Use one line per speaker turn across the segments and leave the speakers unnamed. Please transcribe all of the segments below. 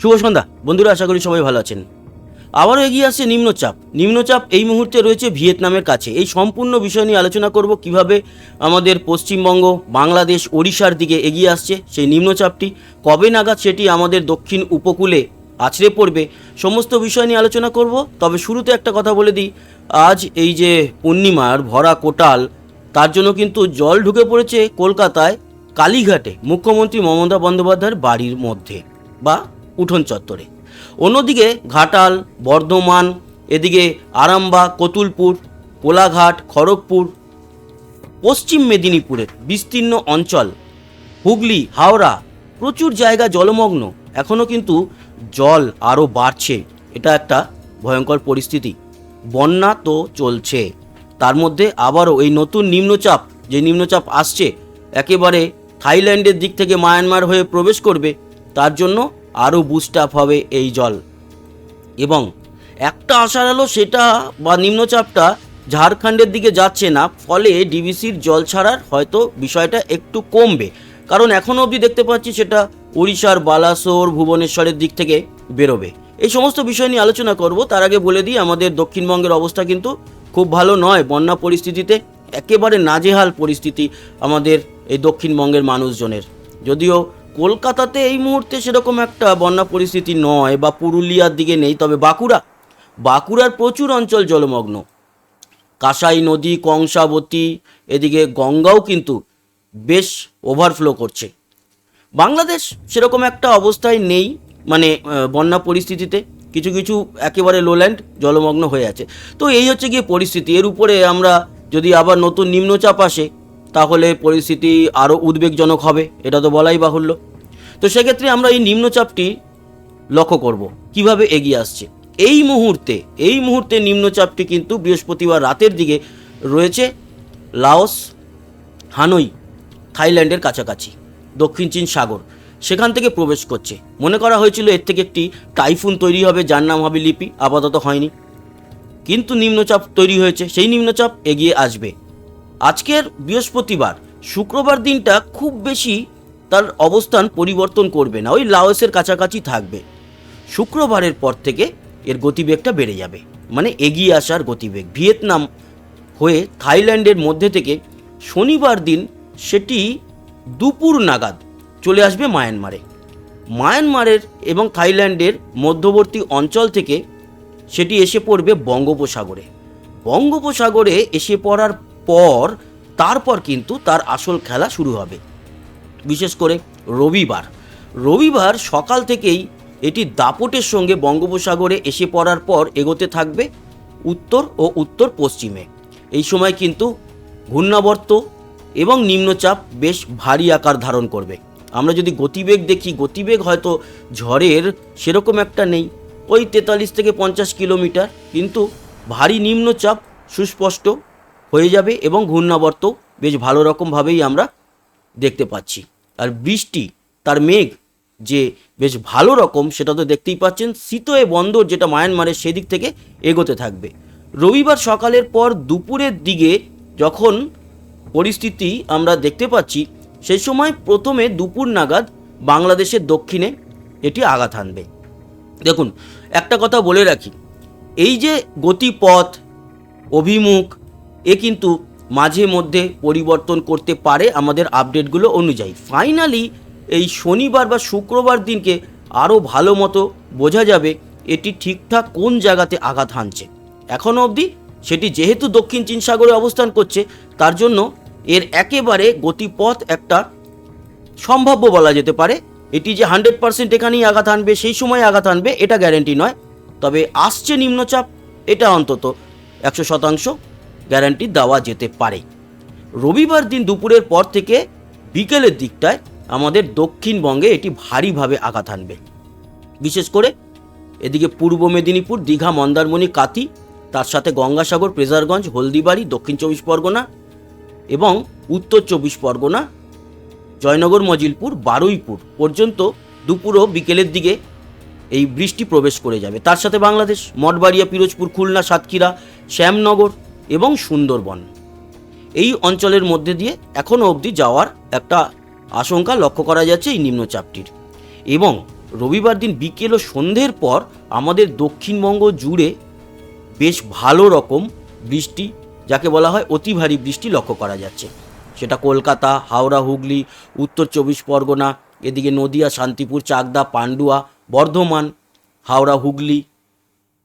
শুভ সন্ধ্যা। বন্ধুরা, আশা করি সবাই ভালো আছেন। আবারও এগিয়ে আসছে নিম্নচাপ। নিম্নচাপ এই মুহূর্তে রয়েছে ভিয়েতনামের কাছে। এই সম্পূর্ণ বিষয় নিয়ে আলোচনা করব কীভাবে আমাদের পশ্চিমবঙ্গ, বাংলাদেশ, ওড়িশার দিকে এগিয়ে আসছে সেই নিম্নচাপটি, কবে নাগাদ সেটি আমাদের দক্ষিণ উপকূলে আছড়ে পড়বে, সমস্ত বিষয় নিয়ে আলোচনা করব। তবে শুরুতে একটা কথা বলে দিই, আজ এই যে পূর্ণিমার ভরা কোটাল, তার জন্য কিন্তু জল ঢুকে পড়েছে কলকাতায়, কালীঘাটে। মুখ্যমন্ত্রী মমতা বন্দ্যোপাধ্যায়ের বাড়ির মধ্যে বা উঠোন চত্বরে। অন্যদিকে ঘাটাল, বর্ধমান, এদিকে আরামবাগ, কতুলপুর, কোলাঘাট, খড়গপুর, পশ্চিম মেদিনীপুরের বিস্তীর্ণ অঞ্চল, হুগলি, হাওড়া, প্রচুর জায়গা জলমগ্ন। এখনও কিন্তু জল আরও বাড়ছে। এটা একটা ভয়ঙ্কর পরিস্থিতি। বন্যা তো চলছে। তার মধ্যে আবারও এই নতুন নিম্নচাপ, যে নিম্নচাপ আসছে, একেবারে থাইল্যান্ডের দিক থেকে মায়ানমার হয়ে প্রবেশ করবে, তার জন্য আরও বুস্ট আপ হবে এই জল। এবং একটা আশার আলো সেটা বা নিম্নচাপটা ঝাড়খণ্ডের দিকে যাচ্ছে না, ফলে ডিবিসির জল ছাড়ার হয়তো বিষয়টা একটু কমবে। কারণ এখনও অবধি দেখতে পাচ্ছি সেটা উড়িষ্যার বালাসোর, ভুবনেশ্বরের দিক থেকে বেরোবে। এই সমস্ত বিষয় নিয়ে আলোচনা করব। তার আগে বলে দিই, আমাদের দক্ষিণবঙ্গের অবস্থা কিন্তু খুব ভালো নয়। বন্যা পরিস্থিতিতে একেবারে নাজেহাল পরিস্থিতি আমাদের এই দক্ষিণবঙ্গের মানুষজনের। যদিও কলকাতাতে এই মুহূর্তে সেরকম একটা বন্যা পরিস্থিতি নয় বা পুরুলিয়ার দিকে নেই, তবে বাঁকুড়া। বাঁকুড়ার প্রচুর অঞ্চল জলমগ্ন। কাঁসাই নদী, কংসাবতী, এদিকে গঙ্গাও কিন্তু বেশ ওভারফ্লো করছে। বাংলাদেশ সেরকম একটা অবস্থায় নেই মানে বন্যা পরিস্থিতিতে। কিছু কিছু একেবারে লোল্যান্ড জলমগ্ন হয়ে আছে। তো এই হচ্ছে গিয়ে পরিস্থিতি। এর উপরে আমরা যদি আবার নতুন নিম্নচাপ আসে তাহলে পরিস্থিতি আরও উদ্বেগজনক হবে, এটা তো বলাই বাহুল্য। তো সেক্ষেত্রে আমরা এই নিম্নচাপটি লক্ষ্য করব, কীভাবে এগিয়ে আসছে। এই মুহূর্তে এই মুহূর্তে নিম্নচাপটি কিন্তু বৃহস্পতিবার রাতের দিকে রয়েছে লাওস, হানই, থাইল্যান্ডের কাছাকাছি, দক্ষিণ চীন সাগর। সেখান থেকে প্রবেশ করছে। মনে করা হয়েছিল এর থেকে একটি টাইফুন তৈরি হবে, যার নাম হবে লিপি, আপাতত হয়নি। কিন্তু নিম্নচাপ তৈরি হয়েছে, সেই নিম্নচাপ এগিয়ে আসবে। আজকের বৃহস্পতিবার, শুক্রবার দিনটা খুব বেশি তার অবস্থান পরিবর্তন করবে না, ওই লাওসের কাছাকাছি থাকবে। শুক্রবারের পর থেকে এর গতিবেগটা বেড়ে যাবে মানে এগিয়ে আসার গতিবেগ। ভিয়েতনাম হয়ে থাইল্যান্ডের মধ্যে থেকে শনিবার দিন সেটি দুপুর নাগাদ চলে আসবে মায়ানমারে। মায়ানমারের এবং থাইল্যান্ডের মধ্যবর্তী অঞ্চল থেকে সেটি এসে পড়বে বঙ্গোপসাগরে। বঙ্গোপসাগরে এসে পড়ার পর তারপর কিন্তু তার আসল খেলা শুরু হবে। বিশেষ করে রবিবার। রবিবার সকাল থেকেই এটি দাপটের সঙ্গে বঙ্গোপসাগরে এসে পড়ার পর এগোতে থাকবে উত্তর ও উত্তর পশ্চিমে। এই সময় কিন্তু ঘূর্ণাবর্ত এবং নিম্নচাপ বেশ ভারী আকার ধারণ করবে। আমরা যদি গতিবেগ দেখি, গতিবেগ হয়তো ঝড়ের সেরকম একটা নেই। ওই তেতাল্লিশ থেকে পঞ্চাশ কিলোমিটার, কিন্তু ভারী নিম্নচাপ সুস্পষ্ট হয়ে যাবে এবং ঘূর্ণাবর্ত বেশ ভালো রকমভাবেই আমরা দেখতে পাচ্ছি। আর বৃষ্টি, তার মেঘ যে বেশ ভালো রকম, সেটা তো দেখতেই পাচ্ছেন, শীতয়ে বন্দর যেটা মায়ানমারের সেদিক থেকে এগোতে থাকবে। রবিবার সকালের পর দুপুরের দিকে যখন পরিস্থিতি আমরা দেখতে পাচ্ছি সেই সময় প্রথমে দুপুর নাগাদ বাংলাদেশের দক্ষিণে এটি আঘাত হানবে। দেখুন, একটা কথা বলে রাখি, এই যে গতিপথ, অভিমুখ এ কিন্তু মাঝে মধ্যে পরিবর্তন করতে পারে আমাদের আপডেটগুলো অনুযায়ী। ফাইনালি এই শনিবার বা শুক্রবার দিনকে আরও ভালো মতো বোঝা যাবে এটি ঠিকঠাক কোন জায়গাতে আঘাত হানছে। এখনও অবধি সেটি যেহেতু দক্ষিণ চীন সাগরে অবস্থান করছে, তার জন্য এর একেবারে গতিপথ একটা সম্ভাব্য বলা যেতে পারে। এটি যে হান্ড্রেড পার্সেন্ট এখানেই আঘাত আনবে সেই সময় আঘাত আনবে এটা গ্যারেন্টি নয়। তবে আসছে নিম্নচাপ, এটা অন্তত একশো শতাংশ। গ্যারান্টি দেওয়া যেতে পারে। রবিবার দিন দুপুরের পর থেকে বিকেলের দিকটায় আমাদের দক্ষিণবঙ্গে এটি ভারীভাবে আঘাত আনবে বিশেষ করে এদিকে পূর্ব মেদিনীপুর, দীঘা, মন্দারমণি কাতি তার সাথে গঙ্গাসাগর প্রেজারগঞ্জ হলদিবাড়ি, দক্ষিণ চব্বিশ পরগনা এবং উত্তর চব্বিশ পরগনা, জয়নগর, মজিলপুর, বারুইপুর পর্যন্ত দুপুর ও বিকেলের দিকে এই বৃষ্টি প্রবেশ করে যাবে। তার সাথে বাংলাদেশ, মঠবাড়িয়া, পিরোজপুর, খুলনা, সাতক্ষীরা, শ্যামনগর এবং সুন্দরবন। এই অঞ্চলের মধ্যে দিয়ে এখনও অবধি যাওয়ার একটা আশঙ্কা লক্ষ্য করা যাচ্ছে এই নিম্নচাপটির। এবং রবিবার দিন বিকেল ও সন্ধ্যের পর আমাদের দক্ষিণবঙ্গ জুড়ে বেশ ভালো রকম বৃষ্টি, যাকে বলা হয় অতি ভারী বৃষ্টি লক্ষ্য করা যাচ্ছে। সেটা কলকাতা, হাওড়া, হুগলি, উত্তর চব্বিশ পরগনা, এদিকে নদিয়া, শান্তিপুর, চাকদা, পান্ডুয়া, বর্ধমান, হাওড়া, হুগলি,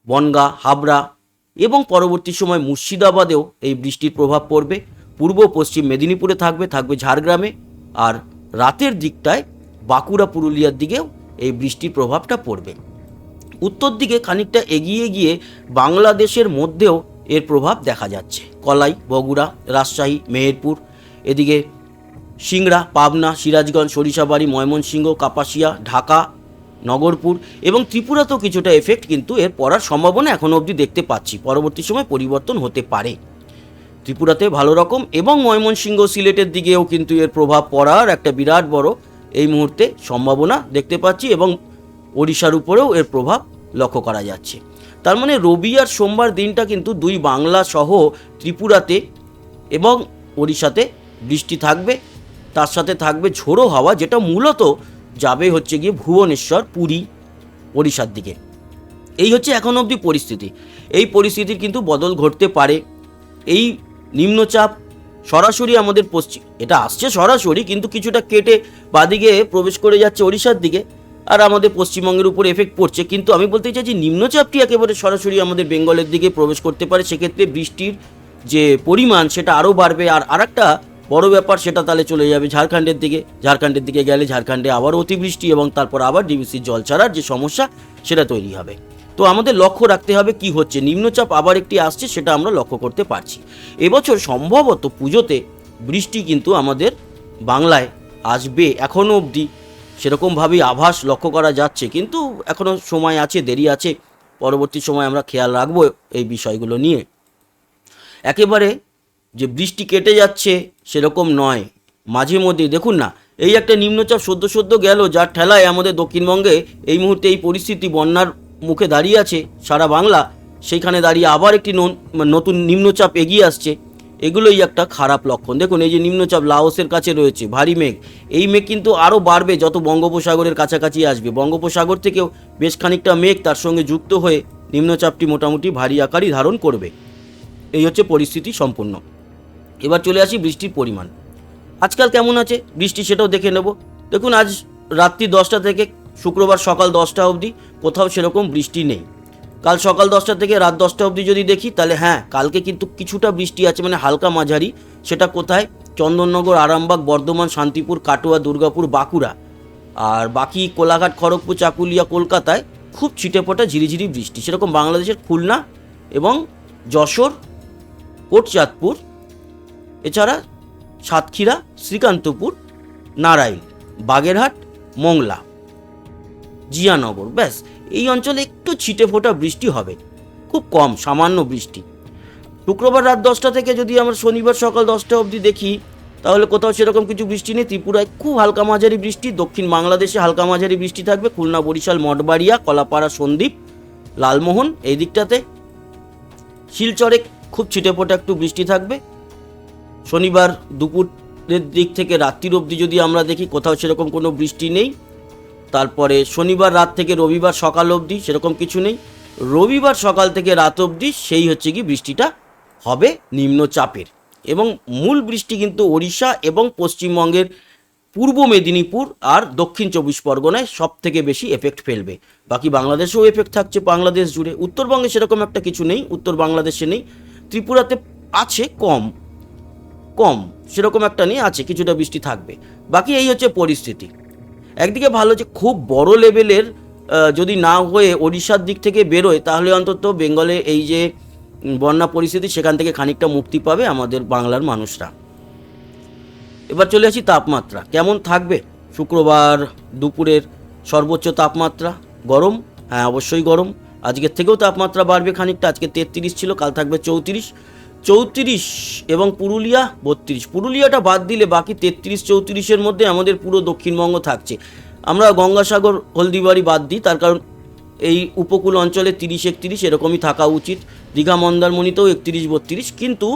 বনগাঁ, হাবড়া এবং পরবর্তী সময় মুর্শিদাবাদেও এই বৃষ্টির প্রভাব পড়বে। পূর্ব, পশ্চিম মেদিনীপুরে থাকবে থাকবে ঝাড়গ্রামে। আর রাতের দিকটায় বাঁকুড়া, পুরুলিয়ার দিকেও এই বৃষ্টির প্রভাবটা পড়বে। উত্তর দিকে খানিকটা এগিয়ে গিয়ে বাংলাদেশের মধ্যেও এর প্রভাব দেখা যাচ্ছে। কলাই, বগুড়া, রাজশাহী, মেহেরপুর, এদিকে সিংড়া, পাবনা, সিরাজগঞ্জ, সরিষাবাড়ি, ময়মনসিংহ, কাপাসিয়া, ঢাকা নগরপুর এবং ত্রিপুরাতেও কিছুটা এফেক্ট কিন্তু এর পড়ার সম্ভাবনা এখনও অবধি দেখতে পাচ্ছি। পরবর্তী সময় পরিবর্তন হতে পারে। ত্রিপুরাতে ভালো রকম এবং ময়মনসিংহ সিলেটের দিকেও কিন্তু এর প্রভাব পড়ার একটা বিরাট বড় এই মুহূর্তে সম্ভাবনা দেখতে পাচ্ছি এবং ওড়িশার উপরেও এর প্রভাব লক্ষ্য করা যাচ্ছে। তার মানে রবি আর সোমবার দিনটা কিন্তু দুই বাংলা সহ ত্রিপুরাতে এবং ওড়িশাতে বৃষ্টি থাকবে, তার সাথে থাকবে ঝোড়ো হাওয়া, যেটা মূলত যাবে হচ্ছে গিয়ে ভুবনেশ্বর, পুরী, ওড়িশার দিকে। এই হচ্ছে এখন অবধি পরিস্থিতি। এই পরিস্থিতির কিন্তু বদল ঘটতে পারে। এই নিম্নচাপ সরাসরি আমাদের পশ্চিম এটা আসছে সরাসরি, কিন্তু কিছুটা কেটে বাদিকে প্রবেশ করে যাচ্ছে ওড়িশার দিকে, আর আমাদের পশ্চিমবঙ্গের উপর এফেক্ট পড়ছে। কিন্তু আমি বলতে চাইছি, নিম্নচাপটি একেবারে সরাসরি আমাদের বেঙ্গলের দিকে প্রবেশ করতে পারে। সেক্ষেত্রে বৃষ্টির যে পরিমাণ, সেটা আরও বাড়বে। আর আরেকটা বড় ব্যাপার, সেটা তাহলে চলে যাবে ঝাড়খণ্ডের দিকে। ঝাড়খণ্ডের দিকে গেলে ঝাড়খণ্ডে আবার অতিবৃষ্টি এবং তারপর আবার ডিবিসির জল ছাড়ার যে সমস্যা, সেটা তৈরি হবে। তো আমাদের লক্ষ্য রাখতে হবে কি হচ্ছে? নিম্নচাপ আবার একটি আসছে, সেটা আমরা লক্ষ্য করতে পারছি। এবছর সম্ভবত পুজোতে বৃষ্টি কিন্তু আমাদের বাংলায় আসবে এখনও অবধি। সেরকমভাবেই আভাস লক্ষ্য করা যাচ্ছে, কিন্তু এখনও সময় আছে, দেরি আছে। পরবর্তী সময় আমরা খেয়াল রাখব এই বিষয়গুলো নিয়ে। একেবারে যে বৃষ্টি কেটে যাচ্ছে সেরকম নয়। মাঝে মধ্যে দেখুন না, এই একটা নিম্নচাপ সদ্য সদ্য গেল যার ঠেলায় আমাদের দক্ষিণবঙ্গে এই মুহূর্তে এই পরিস্থিতি বন্যার মুখে দাঁড়িয়ে আছে সারা বাংলা। সেইখানে দাঁড়িয়ে আবার একটি নতুন নিম্নচাপ এগিয়ে আসছে। এগুলোই একটা খারাপ লক্ষণ। দেখুন, এই যে নিম্নচাপ লাওসের কাছে রয়েছে, ভারী মেঘ। এই মেঘ কিন্তু আরও বাড়বে যত বঙ্গোপসাগরের কাছাকাছি আসবে। বঙ্গোপসাগর থেকেও বেশ খানিকটা মেঘ তার সঙ্গে যুক্ত হয়ে নিম্নচাপটি মোটামুটি ভারী আকারই ধারণ করবে। এই হচ্ছে পরিস্থিতি সম্পূর্ণ। এবার চলে আসি বৃষ্টির পরিমাণ। আজকাল কেমন আছে? বৃষ্টি সেটাও দেখে নেব। দেখুন, আজ রাত্রি দশটা থেকে শুক্রবার সকাল দশটা অবধি কোথাও সেরকম বৃষ্টি নেই। কাল সকাল দশটা থেকে রাত দশটা অবধি যদি দেখি, তাহলে হ্যাঁ কালকে কিন্তু কিছুটা বৃষ্টি আছে মানে হালকা মাঝারি। সেটা কোথায়? চন্দননগর, আরামবাগ, বর্ধমান, শান্তিপুর, কাটোয়া, দুর্গাপুর, বাঁকুড়া। আর বাকি কোলাঘাট, খড়গপুর, চাকুলিয়া, কলকাতায় খুব ছিটেফোঁটা, ঝিরিঝিরি বৃষ্টি। সেরকম বাংলাদেশের খুলনা এবং যশোর, কোটচাঁদপুর এছাড়া সাতক্ষীরা, শ্রীকান্তপুর নারাইল বাগেরহাট, মোংলা, জিয়ানগর। ব্যাস, এই অঞ্চলে একটু ছিটে ফোটা বৃষ্টি হবে, খুব কম, সামান্য বৃষ্টি। শুক্রবার রাত দশটা থেকে যদি আমরা শনিবার সকাল দশটা অবধি দেখি, তাহলে কোথাও সেরকম কিছু বৃষ্টি নেই। ত্রিপুরায় খুব হালকা মাঝারি বৃষ্টি, দক্ষিণ বাংলাদেশে হালকা মাঝারি বৃষ্টি থাকবে। খুলনা, বরিশাল, মঠবাড়িয়া, কলাপাড়া, সন্দ্বীপ, লালমোহন, এই দিকটাতে শিলচরে খুব ছিটেফোঁটা একটু বৃষ্টি থাকবে। শনিবার দুপুরের দিক থেকে রাত্রির অবধি যদি আমরা দেখি, কোথাও সেরকম কোনো বৃষ্টি নেই। তারপরে শনিবার রাত থেকে রবিবার সকাল অবধি সেরকম কিছু নেই। রবিবার সকাল থেকে রাত অবধি সেই হচ্ছে কি বৃষ্টিটা হবে নিম্নচাপের। এবং মূল বৃষ্টি কিন্তু ওড়িশা এবং পশ্চিমবঙ্গের পূর্ব মেদিনীপুর আর দক্ষিণ চব্বিশ পরগনায় সব থেকে বেশি এফেক্ট ফেলবে। বাকি বাংলাদেশেও এফেক্ট থাকছে বাংলাদেশ জুড়ে। উত্তরবঙ্গে সেরকম একটা কিছু নেই, উত্তর বাংলাদেশে নেই। ত্রিপুরাতে আছে কম। কম, সেরকম একটা নেই আছে, কিছুটা বৃষ্টি থাকবে। বাকি এই হচ্ছে পরিস্থিতি। একদিকে ভালো যে খুব বড় লেভেলের যদি না হয়ে ওড়িশার দিক থেকে বেরোয়, তাহলে অন্তত বেঙ্গলে এই যে বন্যা পরিস্থিতি, সেখান থেকে খানিকটা মুক্তি পাবে আমাদের বাংলার মানুষরা। এবার চলে আসি তাপমাত্রা। কেমন থাকবে? শুক্রবার দুপুরের সর্বোচ্চ তাপমাত্রা। গরম? হ্যাঁ অবশ্যই গরম। আজকের থেকেও তাপমাত্রা বাড়বে খানিকটা। আজকে তেত্রিশ ছিল, কাল থাকবে চৌত্রিশ। চৌত্রিশ এবং পুরুলিয়া বত্রিশ। পুরুলিয়াটা বাদ দিলে বাকি তেত্রিশ চৌত্রিশের মধ্যে আমাদের পুরো দক্ষিণবঙ্গ থাকছে। আমরা গঙ্গাসাগর, হলদিবাড়ি বাদ দিই, তার কারণ এই উপকূল অঞ্চলে তিরিশ একত্রিশ, এরকমই থাকা উচিত। দীঘা, মন্দারমণিতেও একত্রিশ বত্রিশ, কিন্তু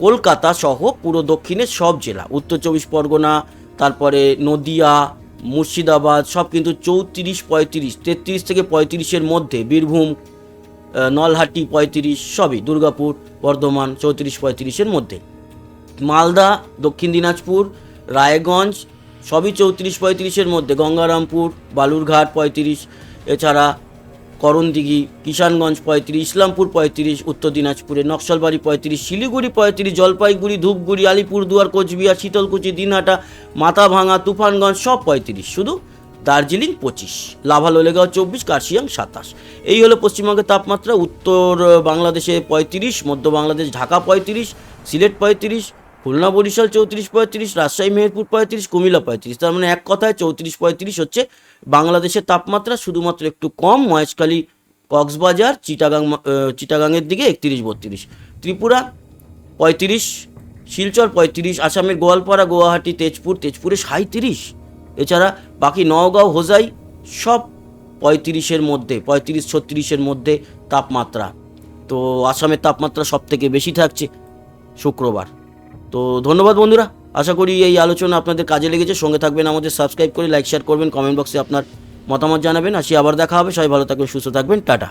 কলকাতা সহ পুরো দক্ষিণের সব জেলা, উত্তর চব্বিশ পরগনা, তারপরে নদিয়া, মুর্শিদাবাদ, সব কিন্তু চৌত্রিশ পঁয়ত্রিশ, তেত্রিশ থেকে পঁয়ত্রিশের মধ্যে, বীরভূম নলহাটি পঁয়ত্রিশ, সবই দুর্গাপুর, বর্ধমান চৌত্রিশ, পঁয়ত্রিশের মধ্যে। মালদা, দক্ষিণ দিনাজপুর, রায়গঞ্জ, সবই চৌত্রিশ, পঁয়ত্রিশের মধ্যে। গঙ্গারামপুর, বালুরঘাট পঁয়ত্রিশ, এছাড়া করণদিঘি, কিষানগঞ্জ পঁয়ত্রিশ, ইসলামপুর পঁয়ত্রিশ, উত্তর দিনাজপুরে নকশালবাড়ি পঁয়ত্রিশ, শিলিগুড়ি পঁয়ত্রিশ, জলপাইগুড়ি, ধূপগুড়ি, আলিপুরদুয়ার, কোচবিহার, শীতলকুচি, দিনহাটা মাথাভাঙা তুফানগঞ্জ, সব পঁয়ত্রিশ। শুধু দার্জিলিং পঁচিশ লাভা লোলেগাঁও চব্বিশ, কার্শিয়াং সাতাশ। এই হলো পশ্চিমবঙ্গের তাপমাত্রা, উত্তর বাংলাদেশে পঁয়ত্রিশ, মধ্য বাংলাদেশ, ঢাকা পঁয়ত্রিশ, সিলেট পঁয়ত্রিশ, খুলনা, বরিশাল চৌত্রিশ পঁয়ত্রিশ, রাজশাহী, মেহেরপুর পঁয়ত্রিশ, কুমিল্লা পঁয়ত্রিশ। তার মানে এক কথায় চৌত্রিশ পঁয়ত্রিশ হচ্ছে বাংলাদেশের তাপমাত্রা শুধুমাত্র একটু কম, মহেশখালী, কক্সবাজার, চিটাগাং চিটাগাংয়ের দিকে একত্রিশ, বত্রিশ। ত্রিপুরা পঁয়ত্রিশ, শিলচর পঁয়ত্রিশ, আসামের গোয়ালপাড়া, গুয়াহাটি, তেজপুর, তেজপুরে সাঁত্রিশ এছাড়া বাকি নওগাঁও, হোজাই সব পঁয়ত্রিশের মধ্যে, পঁয়ত্রিশ, ছত্রিশের মধ্যে তাপমাত্রা। তো আসামের তাপমাত্রা সব থেকে বেশি থাকছে শুক্রবার। তো ধন্যবাদ বন্ধুরা, আশা করি এই আলোচনা আপনাদের কাজে লেগেছে। সঙ্গে থাকবেন আমাদের সাবস্ক্রাইব করে, লাইক, শেয়ার করবেন, কমেন্ট বক্সে আপনার মতামত জানাবেন। আসি, আবার দেখা হবে। সবাই ভালো থাকবেন, সুস্থ থাকবেন। টাটা।